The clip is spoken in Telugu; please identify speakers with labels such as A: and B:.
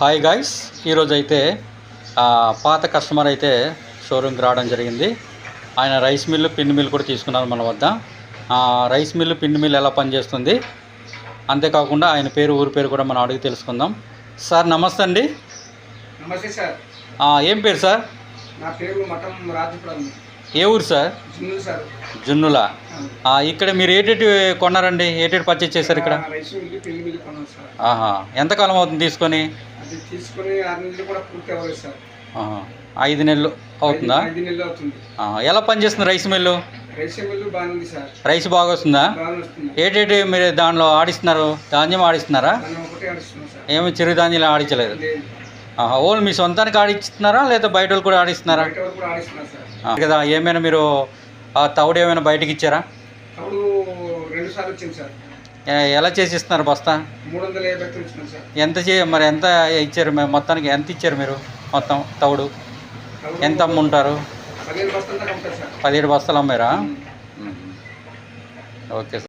A: హాయ్ గాయ్స్ ఈరోజు అయితే పాత కస్టమర్ అయితే షోరూమ్కి రావడం జరిగింది. ఆయన రైస్ మిల్లు పిన్ మిల్ కూడా తీసుకున్నారు మన వద్ద. రైస్ మిల్లు పిన్ మిల్ ఎలా పనిచేస్తుంది? అంతేకాకుండా ఆయన పేరు ఊరి పేరు కూడా మనం అడిగి తెలుసుకుందాం. సార్ నమస్తే అండి.
B: నమస్తే సార్.
A: ఏం పేరు సార్?
B: నా పేరు మఠం
A: ఏ ఊరు సార్?
B: జిన్నులు సార్.
A: జున్నుల? ఆ, ఇక్కడ మీరు ఏటేటి కొన్నారండి? ఏటేటి పర్చేజ్ చేశారు ఇక్కడ? ఆహా ఎంతకాలం అవుతుంది తీసుకొని?
B: అది తీసుకొని ఆరు నెలలు కూడా పూర్తి అవ్వలేదు సార్.
A: ఆహా. ఐదు నెలలు అవుతుందా?
B: ఐదు- నెలలు అవుతుంది.
A: ఎలా పనిచేస్తుంది రైస్ మిల్లు?
B: రైస్ మిల్లు బాగానే ఉంది సార్.
A: రైస్ బాగా వస్తుందా? ఏటేటి మీరు దానిలో ఆడిస్తున్నారు? ధాన్యం ఆడిస్తున్నారా? ఏమి చిరుధాన్యాలు ఆడించలేదు? ఓన్లీ మీ సొంతానికి ఆడిస్తున్నారా? లేదా బయట వాళ్ళు కూడా ఆడిస్తున్నారా? కదా ఏమైనా మీరు ఆ తవుడు ఏమైనా బయటకి ఇచ్చారా?
B: అప్పుడు రెండు సార్లు వచ్చింది సార్.
A: ఎలా చేసి ఇస్తున్నారు బస్తా? ఎంత చే మరి ఎంత ఇచ్చారు మొత్తానికి ఎంత ఇచ్చారు మీరు? మొత్తం తవుడు? ఎంత అమ్ముంటారు? పదిహేడు బస్తాలు అమ్మారా? Okay sir.